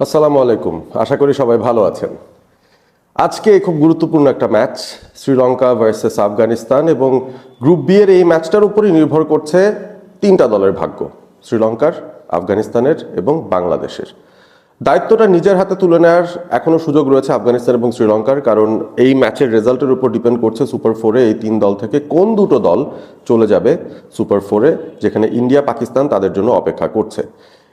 আসসালামু আলাইকুম। আশা করি সবাই ভালো আছেন। আজকে খুব গুরুত্বপূর্ণ একটা ম্যাচ, শ্রীলঙ্কা ভার্সেস আফগানিস্তান এবং গ্রুপ বি এর এই ম্যাচটার উপরই নির্ভর করছে তিনটা দলের ভাগ্য, শ্রীলঙ্কার, আফগানিস্তানের এবং বাংলাদেশের। দায়িত্বটা নিজের হাতে তুলে নেওয়ার এখনও সুযোগ রয়েছে আফগানিস্তান এবং শ্রীলঙ্কার, কারণ এই ম্যাচের রেজাল্টের উপর ডিপেন্ড করছে সুপার ফোরে এই তিন দল থেকে কোন দুটো দল চলে যাবে সুপার ফোরে যেখানে ইন্ডিয়া, পাকিস্তান তাদের জন্য অপেক্ষা করছে।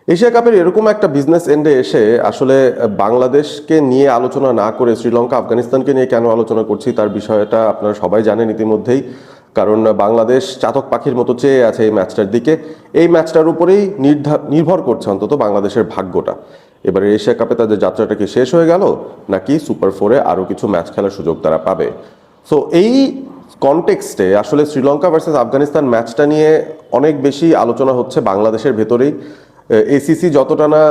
এশিয়া কাপের এরকম একটা বিজনেস এন্ডে এসে আসলে বাংলাদেশকে নিয়ে আলোচনা না করে শ্রীলঙ্কা, আফগানিস্তানকে নিয়ে কেন আলোচনা করছি তার বিষয়টা আপনারা সবাই জানেন ইতিমধ্যেই। কারণ বাংলাদেশ চাতক পাখির মতো চেয়ে আছে এই ম্যাচটার দিকে। এই ম্যাচটার উপরেই নির্ভর করছে অন্তত বাংলাদেশের ভাগ্যটা। এবারে এশিয়া কাপে তাদের যাত্রাটা কি শেষ হয়ে গেল, নাকি সুপার ফোরে আরও কিছু ম্যাচ খেলার সুযোগ তারা পাবে? সো এই কনটেক্সটে আসলে শ্রীলঙ্কা ভার্সেস আফগানিস্তান ম্যাচটা নিয়ে অনেক বেশি আলোচনা হচ্ছে বাংলাদেশের ভেতরেই। এসিসি যতটা না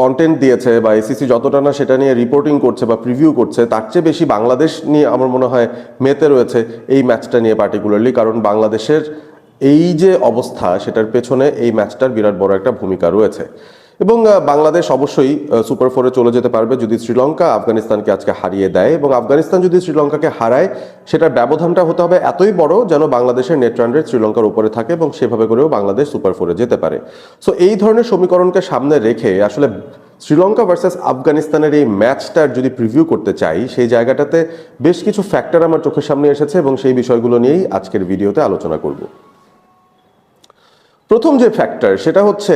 কন্টেন্ট দিয়েছে বা এসিসি যতটা না সেটা নিয়ে রিপোর্টিং করছে বা প্রিভিউ করছে, তার চেয়ে বেশি বাংলাদেশ নিয়ে আমার মনে হয় মেতে রয়েছে এই ম্যাচটা নিয়ে পার্টিকুলারলি কারণ বাংলাদেশের এই যে অবস্থা, সেটার পেছনে এই ম্যাচটার বিরাট বড় একটা ভূমিকা রয়েছে। এবং বাংলাদেশ অবশ্যই সুপার ফোরে চলে যেতে পারবে যদি শ্রীলঙ্কা আফগানিস্তানকে আজকে হারিয়ে দেয় এবং আফগানিস্তান যদি শ্রীলঙ্কাকে হারায়, সেটার ব্যবধানটা হতে হবে এতই বড় যেন বাংলাদেশের নেট রান রেট শ্রীলঙ্কার উপরে থাকে এবং সেভাবে করেও বাংলাদেশ সুপার ফোরে যেতে পারে। সো এই ধরনের সমীকরণকে সামনে রেখে আসলে শ্রীলঙ্কা ভার্সেস আফগানিস্তানের এই ম্যাচটার যদি প্রিভিউ করতে চাই, সেই জায়গাটাতে বেশ কিছু ফ্যাক্টর আমার চোখের সামনে এসেছে এবং সেই বিষয়গুলো নিয়েই আজকের ভিডিওতে আলোচনা করব। প্রথম যে ফ্যাক্টর সেটা হচ্ছে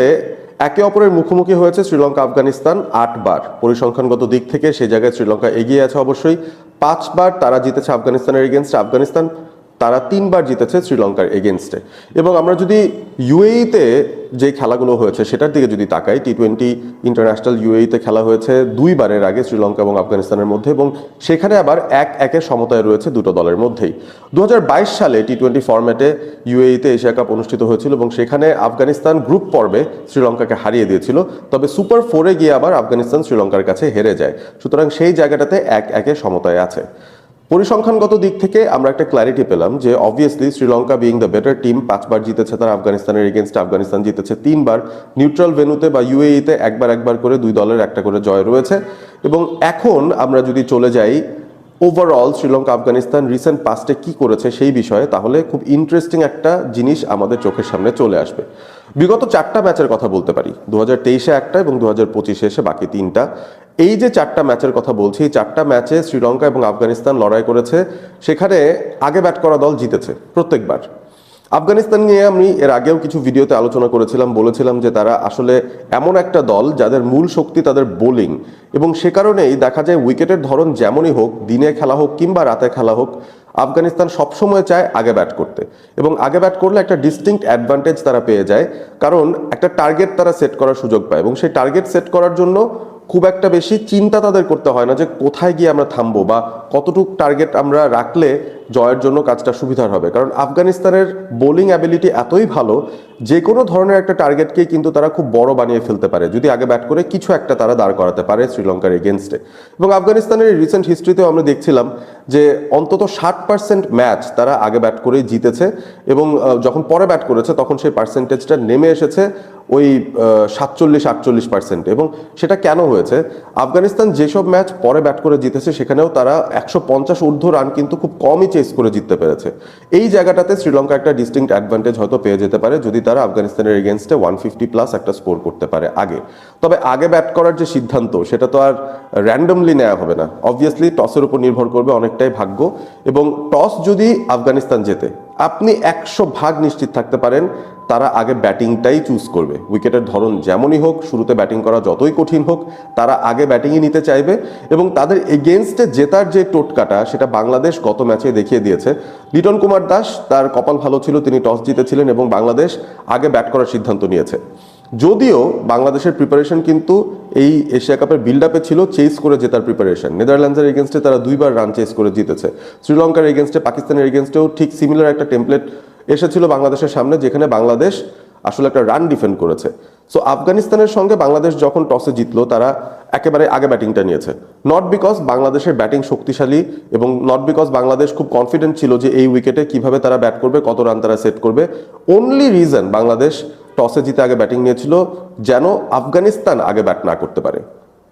একে অপরের মুখোমুখি হয়েছে শ্রীলঙ্কা, আফগানিস্তান আটবার। পরিসংখ্যানগত দিক থেকে সে জায়গায় শ্রীলঙ্কা এগিয়ে আছে অবশ্যই। পাঁচবার তারা জিতেছে আফগানিস্তানের এগেনস্ট আফগানিস্তান। তারা তিনবার জিতেছে শ্রীলঙ্কার এগেনস্টে এবং আমরা যদি ইউএইতে যে খেলাগুলো হয়েছে, সেটার দিকে যদি তাকাই টি টোয়েন্টি ইন্টারন্যাশনাল ইউএইতে খেলা হয়েছে দুইবারের আগে শ্রীলঙ্কা এবং আফগানিস্তানের মধ্যে এবং সেখানে আবার এক একের সমতায় রয়েছে দুটো দলের মধ্যেই। দু হাজার বাইশ সালে টি টোয়েন্টি ফরম্যাটে ইউএইতে এশিয়া কাপ অনুষ্ঠিত হয়েছিল এবং সেখানে আফগানিস্তান গ্রুপ পর্বে শ্রীলঙ্কাকে হারিয়ে দিয়েছিল, তবে সুপার ফোরে গিয়ে আবার আফগানিস্তান শ্রীলঙ্কার কাছে হেরে যায়। সুতরাং সেই জায়গাটাতে এক একে সমতায় আছে। পরিসংখ্যানগত দিক থেকে আমরা একটা ক্ল্যারিটি পেলাম যে obviously Sri Lanka being the better team পাঁচবার জিতেছে তারা, আফগানিস্তানের এগেনস্ট আফগানিস্তান জিতেছে তিনবার। নিউট্রাল ভেনুতে বা ইউএইতে একবার একবার করে দুই দলের একটা করে জয় রয়েছে। এবং এখন আমরা যদি চলে যাই ওভারঅল শ্রীলঙ্কা আফগানিস্তান রিসেন্ট পাস্টে কি করেছে সেই বিষয়ে তাহলে খুব ইন্টারেস্টিং একটা জিনিস আমাদের চোখের সামনে চলে আসবে। বিগত চারটা ম্যাচের কথা বলতে পারি। দু হাজার তেইশে একটা এবং দু হাজার পঁচিশে এসে বাকি তিনটা। এই যে চারটা ম্যাচের কথা বলছি, এই চারটা ম্যাচে শ্রীলঙ্কা এবং আফগানিস্তান লড়াই করেছে। সেখানে আগে ব্যাট করা দল জিতেছে প্রত্যেকবার। আফগানিস্তান নিয়ে আমি এর আগেও কিছু ভিডিওতে আলোচনা করেছিলাম, বলেছিলাম যে তারা আসলে এমন একটা দল যাদের মূল শক্তি তাদের বোলিং। এবং সে কারণেই দেখা যায় উইকেটের ধরন যেমনই হোক, দিনে খেলা হোক কিংবা রাতে খেলা হোক, আফগানিস্তান সবসময় চায় আগে ব্যাট করতে। এবং আগে ব্যাট করলে একটা ডিস্টিংক্ট অ্যাডভান্টেজ তারা পেয়ে যায়, কারণ একটা টার্গেট তারা সেট করার সুযোগ পায়। এবং সেই টার্গেট সেট করার জন্য খুব একটা বেশি চিন্তা তাদের করতে হয় না যে কোথায় গিয়ে আমরা থামবো বা কতটুকু টার্গেট আমরা রাখলে জয়ের জন্য কাজটা সুবিধার হবে। কারণ আফগানিস্তানের বোলিং অ্যাবিলিটি এতই ভালো, যে কোনো ধরনের একটা টার্গেটকেই কিন্তু তারা খুব বড় বানিয়ে ফেলতে পারে। যদি আগে ব্যাট করে কিছু একটা তারা দাঁড় করাতে পারে শ্রীলঙ্কার এগেনস্টে এবং আফগানিস্তানের রিসেন্ট হিস্ট্রিতেও আমরা দেখছিলাম যে অন্তত ষাট পার্সেন্ট ম্যাচ তারা আগে ব্যাট করেই জিতেছে এবং যখন পরে ব্যাট করেছে তখন সেই পার্সেন্টেজটা নেমে এসেছে ওই সাতচল্লিশ আটচল্লিশ পার্সেন্ট এবং সেটা কেন হয়েছে? আফগানিস্তান যেসব ম্যাচ পরে ব্যাট করে জিতেছে সেখানেও তারা একশো পঞ্চাশ ঊর্ধ্ব রান কিন্তু খুব কমই চেস করে জিততে পেরেছে। এই জায়গাটাতে শ্রীলঙ্কা একটা ডিস্টিংক্ট অ্যাডভান্টেজ হয়তো পেয়ে যেতে পারে যদি তারা আফগানিস্তানের এগেনস্টে ওয়ান ফিফটি প্লাস একটা স্কোর করতে পারে আগে। তবে আগে ব্যাট করার যে সিদ্ধান্ত, সেটা তো আর র্যান্ডমলি নেওয়া হবে না। অবভিয়াসলি টসের উপর নির্ভর করবে অনেকটাই ভাগ্য। এবং টস যদি আফগানিস্তান জেতে আপনি একশো ভাগ নিশ্চিত থাকতে পারেন, তারা আগে ব্যাটিংটাই চুজ করবে। উইকেটের ধরন যেমনই হোক, শুরুতে ব্যাটিং করা যতই কঠিন হোক, তারা আগে ব্যাটিংই নিতে চাইবে এবং তাদের এগেনস্টে জেতার যে টোটকাটা, সেটা বাংলাদেশ গত ম্যাচে দেখিয়ে দিয়েছে। লিটন কুমার দাস, তার কপাল ভালো ছিল, তিনি টস জিতেছিলেন এবং বাংলাদেশ আগে ব্যাট করার সিদ্ধান্ত নিয়েছে। যদিও বাংলাদেশের প্রিপারেশন কিন্তু এই এশিয়া কাপের বিল্ড আপে ছিল চেস করে জেতার প্রিপারেশন নেদারল্যান্ডসের এগেনস্টে তারা দুইবার রান চেস করে জিতেছে। শ্রীলঙ্কার এগেনস্টে পাকিস্তানের এগেনস্টেও ঠিক সিমিলার একটা টেমপ্লেট এসেছিল বাংলাদেশের সামনে, যেখানে বাংলাদেশ আসলে একটা রান ডিফেন্ড করেছে। সো আফগানিস্তানের সঙ্গে বাংলাদেশ যখন টসে জিতলো, তারা একেবারে আগে ব্যাটিংটা নিয়েছে। নট বিকজ বাংলাদেশের ব্যাটিং শক্তিশালী এবং নট বিকজ বাংলাদেশ খুব কনফিডেন্ট ছিল যে এই উইকেটে কীভাবে তারা ব্যাট করবে, কত রান তারা সেট করবে। অনলি রিজন বাংলাদেশ টসে জিতে আগে ব্যাটিং নিয়েছিল, যেন আফগানিস্তান আগে ব্যাট না করতে পারে।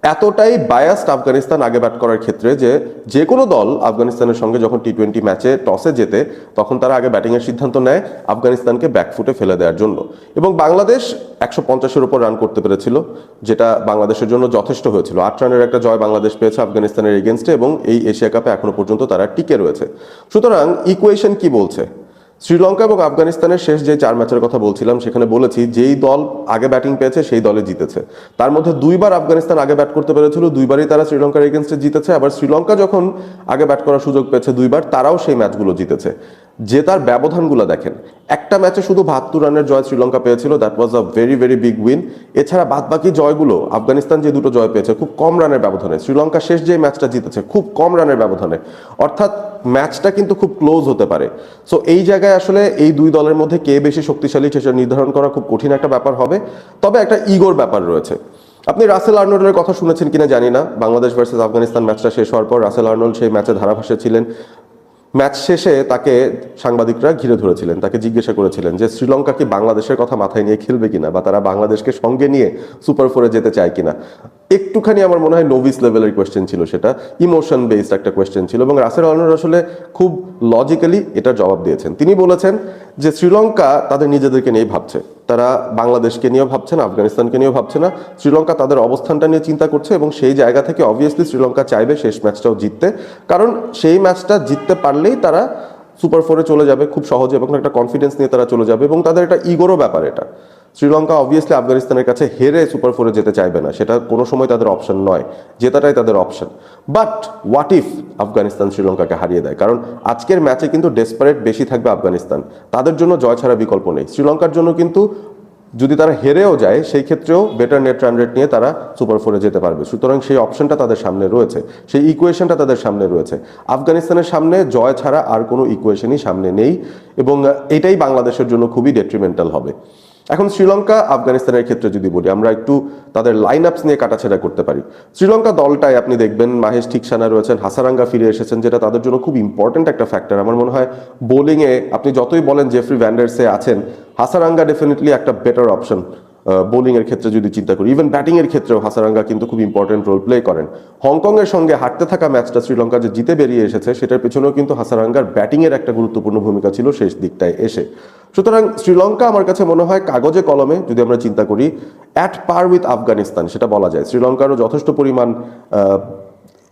এতটাই বায়াসড আফগানিস্তান আগে ব্যাট করার ক্ষেত্রে যে যে কোনো দল আফগানিস্তানের সঙ্গে যখন টি টোয়েন্টি ম্যাচে টসে যেতে তখন তারা আগে ব্যাটিংয়ের সিদ্ধান্ত নেয় আফগানিস্তানকে ব্যাকফুটে ফেলে দেওয়ার জন্য। এবং বাংলাদেশ একশো পঞ্চাশের উপর রান করতে পেরেছিল, যেটা বাংলাদেশের জন্য যথেষ্ট হয়েছিল। আট রানের একটা জয় বাংলাদেশ পেয়েছে আফগানিস্তানের এগেনস্টে এবং এই এশিয়া কাপে এখনও পর্যন্ত তারা টিকে রয়েছে। সুতরাং ইকুয়েশন কি বলছে? শ্রীলঙ্কা এবং আফগানিস্তানের শেষ যে চার ম্যাচের কথা বলছিলাম, সেখানে বলেছি যেই দল আগে ব্যাটিং পেয়েছে, সেই দলে জিতেছে। তার মধ্যে দুইবার আফগানিস্তান আগে ব্যাট করতে পেরেছিল, দুইবারই তারা শ্রীলঙ্কার এগেনস্টে জিতেছে। আবার শ্রীলঙ্কা যখন আগে ব্যাট করার সুযোগ পেয়েছে দুইবার, তারাও সেই ম্যাচগুলো জিতেছে। জেতার ব্যবধানগুলো দেখেন। একটা ম্যাচে শুধু বাহাত্তর রানের জয় শ্রীলঙ্কা পেয়েছিল that was a very very big win এছাড়া বাদবাকি জয়গুলো আফগানিস্তান যে দুটো জয় পেয়েছে, খুব কম রানের ব্যবধানে। শ্রীলঙ্কা শেষ যে ম্যাচটা জিতেছে, খুব কম রানের ব্যবধানে। অর্থাৎ ম্যাচটা কিন্তু খুব ক্লোজ হতে পারে। সো এই জায়গায় আসলে এই দুই দলের মধ্যে কে বেশি শক্তিশালী সেটা নির্ধারণ করা খুব কঠিন একটা ব্যাপার হবে। তবে একটা ইগোর ব্যাপার রয়েছে। আপনি রাসেল আর্নল্ডের কথা শুনেছেন কিনা জানি না। বাংলাদেশ ভার্সেস আফগানিস্তান ম্যাচটা শেষ হওয়ার পর রাসেল আর্নল্ড সেই ম্যাচে ধারাভাসে ছিলেন। ম্যাচ শেষে তাকে সাংবাদিকরা ঘিরে ধরেছিলেন, তাকে জিজ্ঞাসা করেছিলেন যে শ্রীলঙ্কা কি বাংলাদেশের কথা মাথায় নিয়ে খেলবে কিনা বা তারা বাংলাদেশকে সঙ্গে নিয়ে সুপার ফোরে যেতে চায় কিনা? একটুখানি আমার মনে হয় নোভিস লেভেলের কোয়েশ্চেন ছিল সেটা ইমোশন বেসড একটা কোয়েশ্চেন ছিল এবং রাসেল অনার আসলে খুব লজিক্যালি এটার জবাব দিয়েছেন। তিনি বলেছেন যে শ্রীলঙ্কা তাদের নিজেদেরকে নিয়ে ভাবছে। তারা বাংলাদেশকে নিয়েও ভাবছে না, আফগানিস্তানকে নিয়েও ভাবছে না। শ্রীলঙ্কা তাদের অবস্থানটা নিয়ে চিন্তা করছে এবং সেই জায়গা থেকে অবভিয়াসলি শ্রীলঙ্কা চাইবে শেষ ম্যাচটাও জিততে। কারণ সেই ম্যাচটা জিততে পারলেই তারা সুপার ফোরে চলে যাবে খুব সহজে এবং একটা কনফিডেন্স নিয়ে তারা চলে যাবে এবং তাদের একটা ইগোরও ব্যাপার এটা। শ্রীলঙ্কা অবভিয়াসলি আফগানিস্তানের কাছে হেরে সুপার ফোরে যেতে চাইবে না। সেটা কোনো সময় তাদের অপশন নয়। জেতাটাই তাদের option but what if Afghanistan শ্রীলঙ্কাকে হারিয়ে দেয়? কারণ আজকের ম্যাচে কিন্তু ডেসপারেট বেশি থাকবে আফগানিস্তান। তাদের জন্য জয় ছাড়া বিকল্প নেই। শ্রীলঙ্কার জন্য কিন্তু যদি তারা হেরেও যায়, সেই ক্ষেত্রেও বেটার নেট রান রেট নিয়ে তারা সুপার ফোরে যেতে পারবে। সুতরাং সেই অপশনটা তাদের সামনে রয়েছে। সেই ইকুয়েশনটা তাদের সামনে রয়েছে। আফগানিস্তানের সামনে জয় ছাড়া আর কোনো ইকুয়েশনই সামনে নেই। এবং এটাই বাংলাদেশের জন্য খুবই ডেট্রিমেন্টাল হবে। এখন শ্রীলঙ্কা, আফগানিস্তানের ক্ষেত্রে যদি বলি, আমরা একটু তাদের লাইন আপস নিয়ে কাটাছেড়া করতে পারি। শ্রীলঙ্কা দলটাই আপনি দেখবেন, মাহেশ ঠিকসানা রয়েছেন, হাসারাঙ্গা ফিরে এসেছেন, যেটা তাদের জন্য খুব ইম্পর্টেন্ট একটা ফ্যাক্টর আমার মনে হয় বোলিংয়ে আপনি যতই বলেন জেফ্রি ভ্যান্ডার্সে আছেন, হাসারাঙ্গা ডেফিনেটলি একটা বেটার অপশন বোলিং এর ক্ষেত্রে যদি চিন্তা করি ইভেন ব্যাটিংয়ের ক্ষেত্রেও হাসারাঙ্গা কিন্তু খুব ইম্পর্টেন্ট রোল প্লে করেন। হংকংয়ের সঙ্গে হাঁটতে থাকা ম্যাচটা শ্রীলঙ্কা যে জিতে বেরিয়ে এসেছে, সেটার পেছনেও কিন্তু হাসারাঙ্গার ব্যাটিংয়ের একটা গুরুত্বপূর্ণ ভূমিকা ছিল শেষ দিকটায় এসে। সুতরাং শ্রীলঙ্কা আমার কাছে মনে হয় কাগজে কলমে, যদি আমরা চিন্তা করি অ্যাট পার উইথ আফগানিস্তান সেটা বলা যায়। শ্রীলঙ্কারও যথেষ্ট পরিমাণ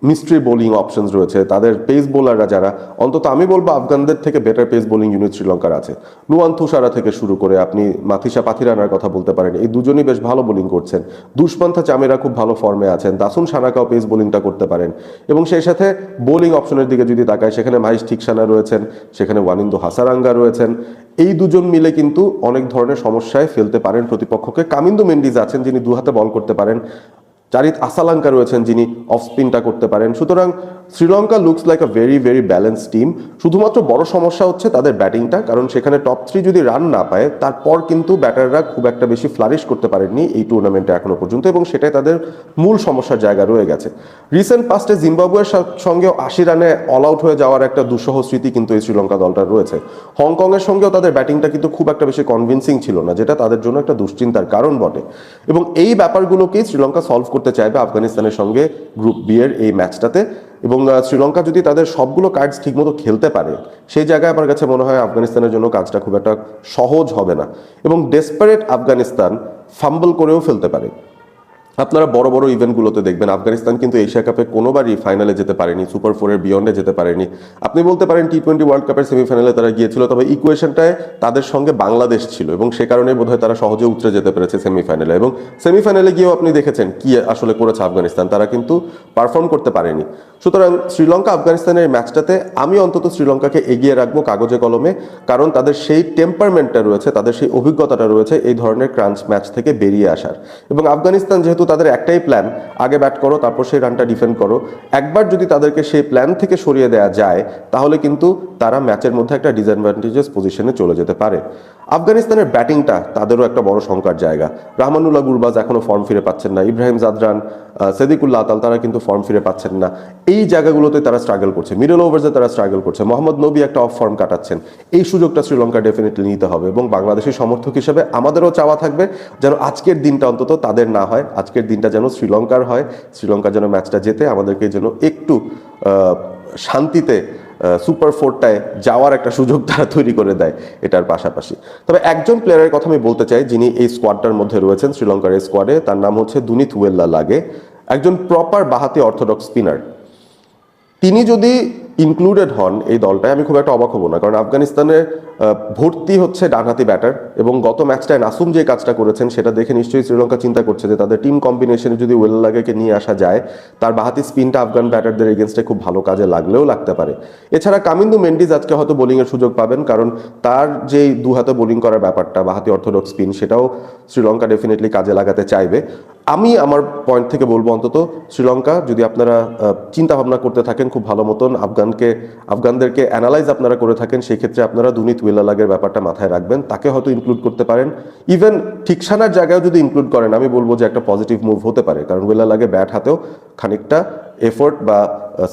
মিস্ট্রি বোলিং অপশনস রয়েছে। তাদের পেস বোলাররা যারা, অন্তত আমি বলব আফগানদের থেকে বেটার পেস বোলিং ইউনিট শ্রীলঙ্কার আছে। নুয়ান তুষারা থেকে শুরু করে আপনি মাথিসা পাথিরানার কথা বলতে পারেন, এই দুজনই বেশ ভালো বোলিং করছেন। দুষ্পন্থা চামেরা খুব ভালো ফর্মে আছেন দাসুন সানাকাও পেস বোলিংটা করতে পারেন। এবং সেই সাথে বোলিং অপশনের দিকে যদি তাকায় সেখানে মাহিশ ঠিকসানা রয়েছেন, সেখানে ওয়ানিন্দু হাসারাঙ্গা রয়েছেন। এই দুজন মিলে কিন্তু অনেক ধরনের সমস্যায় ফেলতে পারেন প্রতিপক্ষকে। কামিন্দু মেন্ডিজ আছেন, যিনি দু হাতে বল করতে পারেন। চারিত আসালাঙ্কা রয়েছেন যিনি অফ স্পিনটা করতে পারেন। সুতরাং Sri Lanka looks like a very very balance team শুধুমাত্র বড় সমস্যা হচ্ছে তাদের ব্যাটিংটা, কারণ সেখানে টপ থ্রি যদি রান না পায়, তারপর কিন্তু ব্যাটাররা খুব একটা বেশি ফ্লারিশ করতে পারেননি এই টুর্নামেন্টে এখনও পর্যন্ত এবং সেটাই তাদের মূল সমস্যার জায়গা রয়ে গেছে। রিসেন্ট পাস্টে জিম্বাবুয়ের সঙ্গে আশি রানে অল আউট হয়ে যাওয়ার একটা দুঃসহ স্মৃতি কিন্তু এই শ্রীলঙ্কা দলটার রয়েছে। হংকংয়ের সঙ্গেও তাদের ব্যাটিংটা কিন্তু খুব একটা বেশি কনভিন্সিং ছিল না, যেটা তাদের জন্য একটা দুশ্চিন্তার কারণ বটে। এবং এই ব্যাপারগুলোকেই শ্রীলঙ্কা সলভ করতে চাইবে আফগানিস্তানের সঙ্গে গ্রুপ বি এর এই ম্যাচটাতে এবং শ্রীলঙ্কা যদি তাদের সবগুলো কার্ডস ঠিকমতো খেলতে পারে, সেই জায়গায় আমার কাছে মনে হয় আফগানিস্তানের জন্য কাজটা খুব একটা সহজ হবে না। এবং ডেসপারেট আফগানিস্তান ফাম্বল করেও ফেলতে পারে। আপনারা বড় বড় ইভেন্টগুলোতে দেখবেন। আফগানিস্তান কিন্তু এশিয়া কাপে কোনোবারই ফাইনালে যেতে পারেনি সুপার ফোরের বিয়ন্ডে যেতে পারেনি। আপনি বলতে পারেন টি টোয়েন্টি ওয়ার্ল্ড কাপের সেমিফাইনালে তারা গিয়েছিল, তবে ইকুয়েশনটায় তাদের সঙ্গে বাংলাদেশ ছিল এবং সে কারণে বোধহয় তারা সহজে উতরে যেতে পেরেছে সেমিফাইনালে এবং সেমিফাইনালে গিয়েও আপনি দেখেছেন কি আসলে করেছে আফগানিস্তান, তারা কিন্তু পারফর্ম করতে পারেনি। সুতরাং শ্রীলঙ্কা আফগানিস্তানের ম্যাচটাতে আমি অন্তত শ্রীলঙ্কাকে এগিয়ে রাখব কাগজে কলমে, কারণ তাদের সেই টেম্পারমেন্টটা রয়েছে, তাদের সেই অভিজ্ঞতাটা রয়েছে এই ধরনের ক্রাঞ্চ ম্যাচ থেকে বেরিয়ে আসার। এবং আফগানিস্তান যেহেতু তাদের একটাই প্ল্যান আগে ব্যাট করো, তারপর সেই রানটা ডিফেন্ড করো। একবার যদি তাদেরকে সেই প্ল্যান থেকে সরিয়ে দেওয়া যায়, তাহলে কিন্তু তারা ম্যাচের মধ্যে একটা ডিসঅ্যাডভান্টেজেস পজিশনে চলে যেতে পারে। আফগানিস্তানের ব্যাটিংটা তাদেরও একটা বড় শঙ্কার জায়গা। রাহমানুল্লাহ গুরবাজ এখনও ফর্ম ফিরে পাচ্ছেন না। ইব্রাহিম জাদরান সেদিকুল্লাহ আতাল, তারা কিন্তু ফর্ম ফিরে পাচ্ছেন না। এই জায়গাগুলোতে তারা স্ট্রাগল করছে। মিডল ওভার্সে তারা স্ট্রাগল করছে। মোহাম্মদ নবী একটা অফ ফর্ম কাটাচ্ছেন। এই সুযোগটা শ্রীলঙ্কা ডেফিনেটলি নিতে হবে এবং বাংলাদেশের সমর্থক হিসেবে আমাদেরও চাওয়া থাকবে যেন আজকের দিনটা অন্তত তাদের না হয়, আজকের দিনটা যেন শ্রীলঙ্কার হয়, শ্রীলঙ্কা যেন ম্যাচটা জেতে আমাদেরকে যেন একটু শান্তিতে সুপার ফোরটায় যাওয়ার একটা সুযোগ তারা তৈরি করে দেয় এটার পাশাপাশি। তবে একজন প্লেয়ারের কথা আমি বলতে চাই, যিনি এই স্কোয়াডটার মধ্যে রয়েছেন শ্রীলঙ্কার এই স্কোয়াডে তার নাম হচ্ছে দুনিত ওয়েল্লা লাগে। একজন প্রপার বাহাতি অর্থোডক্স স্পিনার তিনি যদি ইনক্লুডেড হন এই দলটায়, আমি খুব একটা অবাক হব না। কারণ আফগানিস্তানে ভর্তি হচ্ছে ডানহাতি ব্যাটার এবং গত ম্যাচটায় নাসুম যে কাজটা করেছেন, সেটা দেখে নিশ্চয়ই শ্রীলঙ্কা চিন্তা করছে যে তাদের টিম কম্বিনেশনে যদি ওয়েল্লাগেকে নিয়ে আসা যায়, তার বাহাতি স্পিনটা আফগান ব্যাটারদের এগেনস্টে খুব ভালো কাজে লাগলেও লাগতে পারে। এছাড়া কামিন্দু মেন্ডিজ আজকে হয়তো বোলিংয়ের সুযোগ পাবেন, কারণ তার যে দু হাতে বোলিং করার ব্যাপারটা, বাহাতি অর্থোডক্স স্পিন সেটাও শ্রীলঙ্কা ডেফিনেটলি কাজে লাগাতে চাইবে। আমি আমার পয়েন্ট থেকে বলব অন্তত, শ্রীলঙ্কা যদি আপনারা চিন্তা ভাবনা করতে থাকেন, খুব ভালো মতন আফগানকে, আফগানদেরকে অ্যানালাইজ আপনারা করে থাকেন, সেই ক্ষেত্রে আপনারা দুনিত উইলালাগের ব্যাপারটা মাথায় রাখবেন। তাকে হয়তো ইনক্লুড করতে পারেন। ইভেন ঠিকসানার জায়গায় যদি ইনক্লুড করেন, আমি বলব যে একটা পজিটিভ মুভ হতে পারে। কারণ উইলালাগে ব্যাট হাতেও খানিকটা এফোর্ট বা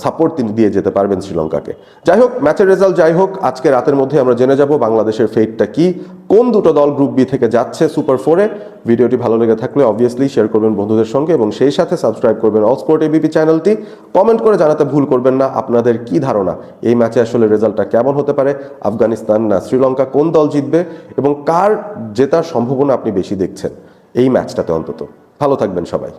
সাপোর্ট তিনি দিয়ে যেতে পারবেন শ্রীলঙ্কাকে। যাই হোক ম্যাচের রেজাল্ট যাই হোক, আজকে রাতের মধ্যে আমরা জেনে যাব বাংলাদেশের ফেটটা কি, কোন দুটো দল গ্রুপ বি থেকে যাচ্ছে সুপার ফোরে ভিডিওটি ভালো লেগে থাকলে অবভিয়াসলি শেয়ার করবেন বন্ধুদের সঙ্গে এবং সেই সাথে সাবস্ক্রাইব করবেন অল স্পোর্ট এবিপি চ্যানেলটি কমেন্ট করে জানাতে ভুল করবেন না, আপনাদের কি ধারণা? এই ম্যাচে আসলে রেজাল্টটা কেমন হতে পারে? আফগানিস্তান না শ্রীলঙ্কা কোন দল জিতবে? এবং কার জেতার সম্ভাবনা আপনি বেশি দেখছেন? এই ম্যাচটাতে অন্তত। ভালো থাকবেন সবাই।